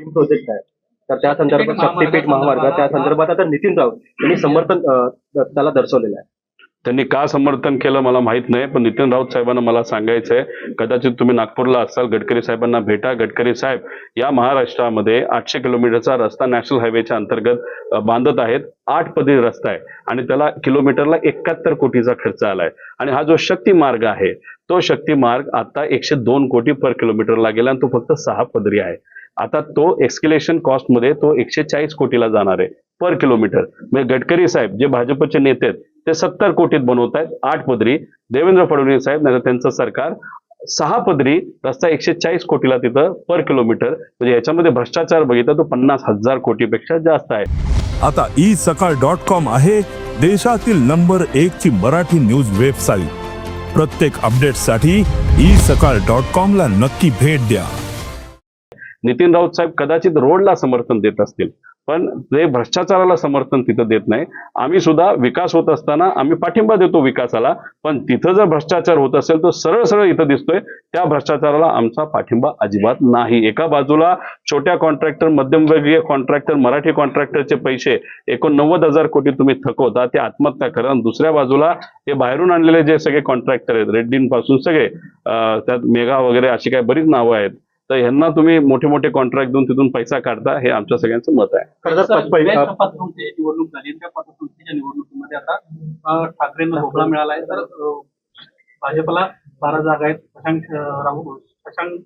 Dream project आहे तर त्या संदर्भात शक्तीपीठ महामार्ग त्या संदर्भात आता नितीन राऊत यांनी समर्थन त्याला दर्शवलेलं आहे. त्यांनी का समर्थन केलं मला माहीत नाही पण नितीन राऊत साहेबांना मला सांगायचंय कदाचित तुम्ही नागपूरला असाल गडकरी साहेबांना भेटा. गडकरी साहेब या महाराष्ट्रामध्ये आठशे किलोमीटरचा रस्ता नॅशनल हायवेच्या अंतर्गत बांधत आहेत. आठ पदरी रस्ता आहे आणि त्याला किलोमीटरला एकाहत्तर कोटीचा खर्च आलाय. आणि हा जो शक्ती मार्ग आहे तो शक्ती मार्ग आता एकशे दोन कोटी पर किलोमीटरला गेला आणि तो फक्त सहा पदरी आहे. आता तो एक्स्केलेशन कॉस्टमध्ये तो एकशे चाळीस कोटीला जाणार आहे पर किलोमीटर म्हणजे गडकरी साहेब जे भाजपचे नेते आहेत ते सत्तर कोटीत बनवत आहेत आठ पदरी. देवेंद्र फडणवीस साहेब नाही त्यांचं सरकार सहा पदरी रस्ता एकशे चाळीस कोटीला तिथं पर किलोमीटर म्हणजे याच्यामध्ये भ्रष्टाचार बघितला तो पन्नास हजार कोटीपेक्षा जास्त आहे. आता ई सकाळ डॉट कॉम आहे देशातील नंबर एक ची मराठी न्यूज वेबसाईट प्रत्येक अपडेटसाठी ई सकाळ डॉट कॉम ला नक्की भेट द्या. नितीन राऊत साहेब कदाचित रोडला समर्थन देत असतील पण ते भ्रष्टाचाराला समर्थन तिथं देत नाही. आम्ही सुद्धा विकास होत असताना आम्ही पाठिंबा देतो विकासाला पण तिथं जर भ्रष्टाचार होत असेल तर सरळ सरळ इथं दिसतोय त्या भ्रष्टाचाराला आमचा पाठिंबा अजिबात नाही. एका बाजूला छोट्या कॉन्ट्रॅक्टर मध्यमवर्गीय कॉन्ट्रॅक्टर मराठी कॉन्ट्रॅक्टरचे पैसे एकोणनव्वद हजार कोटी तुम्ही थकवता ते आत्महत्या करा. आणि दुसऱ्या बाजूला हे बाहेरून आणलेले जे सगळे कॉन्ट्रॅक्टर आहेत रेड्डींपासून सगळे त्यात मेगा वगैरे अशी काही बरीच नावं आहेत. तर ह्यांना तुम्ही मोठे मोठे कॉन्ट्रॅक्ट देऊन तिथून पैसा काढता हे आमच्या सगळ्यांचं मत आहे. निवडणूक झाली त्या पासूनच्या निवडणुकीमध्ये आता ठाकरेंना भोपळा मिळाला आहे. तर भाजपला बारा जागा आहेत. शशांक राहू शशांक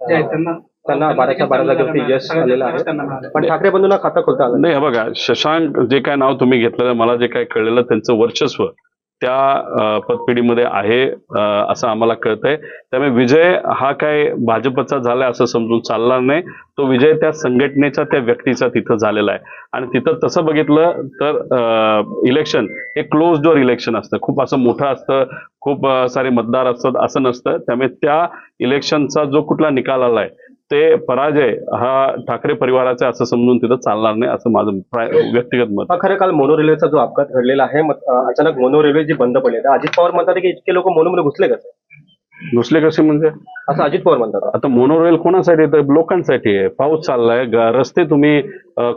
जे आहेत त्यांना त्यांना बाराच्या बारा जागेवरती यश आलेलं आहे. पण ठाकरे बंधूंना खातं खोलता आलं नाही. नाही हे बघा शशांक जे काय नाव तुम्ही घेतलेलं मला जे काय कळलेलं त्यांचं वर्चस्व त्या पतपिढीमध्ये आहे असं आम्हाला कळतंय. त्यामुळे विजय हा काय भाजपचा झालाय असं समजून चालणार नाही. तो विजय त्या संघटनेचा त्या व्यक्तीचा तिथं झालेला आहे. आणि तिथं तसं बघितलं तर इलेक्शन हे क्लोज डोअर इलेक्शन असतं. खूप असं मोठं असतं खूप सारे मतदार असतात असं नसतं. त्यामुळे त्या इलेक्शनचा जो कुठला निकाल आलाय ते पराजय हा ठाकरे परिवाराचा असं समजून तिथं चालणार नाही असं माझं व्यक्तिगत मत खरं काल मोनो रेल्वेचा जो अपघात घडलेला आहे अचानक मोनो रेल्वे जी बंद पडली अजित पवार म्हणतात की इतके लोक मोनोमध्ये घुसले कसं? दुसरे कसे म्हणजे? असं अजित पवार म्हणतात. आता मोनोरेल कोणासाठी येतं लोकांसाठी आहे. पाऊस चाललाय. रस्ते तुम्ही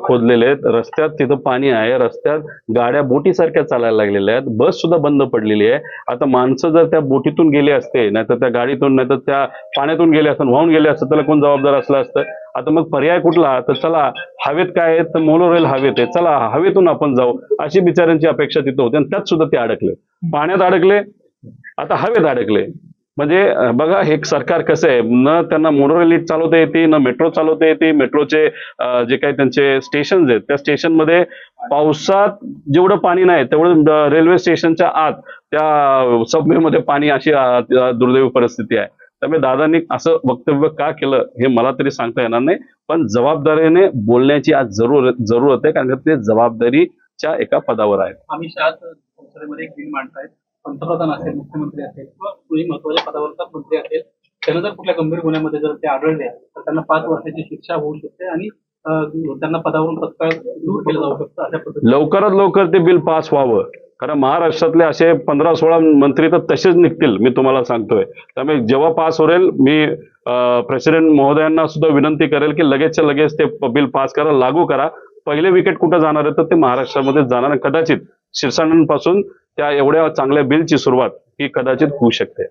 खोदलेले आहेत. रस्त्यात तिथं पाणी आहे. रस्त्यात गाड्या बोटीसारख्या चालायला लागलेल्या आहेत. बस सुद्धा बंद पडलेली आहे. आता माणसं जर त्या बोटीतून गेले असते नाहीतर त्या गाडीतून नाहीतर त्या पाण्यातून गेले असतं वाहून गेले असतं त्याला कोण जबाबदार असलं असतं? आता मग पर्याय कुठला? तर चला हवेत काय आहे? तर मोनोरेल हवेत आहे. चला हवेतून आपण जाऊ. अशी बिचाऱ्यांची अपेक्षा तिथं होती. आणि त्यात सुद्धा ते अडकले. पाण्यात अडकले. आता हवेत अडकले. म्हणजे बघा हे सरकार कसं आहे न त्यांना मोनोरेल चालवता येते न मेट्रो चालवता येते. मेट्रोचे जे काही त्यांचे स्टेशन आहेत त्या स्टेशनमध्ये पावसात जेवढं पाणी नाही तेवढं रेल्वे स्टेशनच्या आत त्या सबवेमध्ये पाणी अशी दुर्दैवी परिस्थिती आहे. त्यामुळे दादांनी असं वक्तव्य का केलं हे मला तरी सांगता येणार नाही. पण जबाबदारीने बोलण्याची आज जरूर जरूरत आहे कारण ते जबाबदारीच्या एका पदावर आहेत. आम्ही संसदेमध्ये एक बिल मांडतायत. पंतप्रधान असेल मुख्यमंत्री असेल किंवा कोणी महत्त्वाच्या पदावरचा मंत्री असेल त्यांना जर कुठल्या गंभीर गुन्ह्यामध्ये जर ते आढळले तर त्यांना पाच वर्षाची शिक्षा होऊ शकते आणि त्यांना पदावरून तत्काळ दूर केलं जाऊ शकतं अशा पद्धतीने. लवकरात लवकर ते बिल पास व्हावं. कारण महाराष्ट्रातले असे पंधरा सोळा मंत्री तर तसेच निघतील मी तुम्हाला सांगतोय. त्यामुळे जेव्हा पास होईल मी प्रेसिडेंट महोदयांना सुद्धा विनंती करेल की लगेचच्या लगेच ते बिल पास करा लागू करा. पहिले विकेट कुठं जाणार आहे तर ते महाराष्ट्रामध्ये जाणार कदाचित शिरसाणांपासून त्या एवढ्या चांगल्या बिलची सुरुवात ही कदाचित होऊ शकते.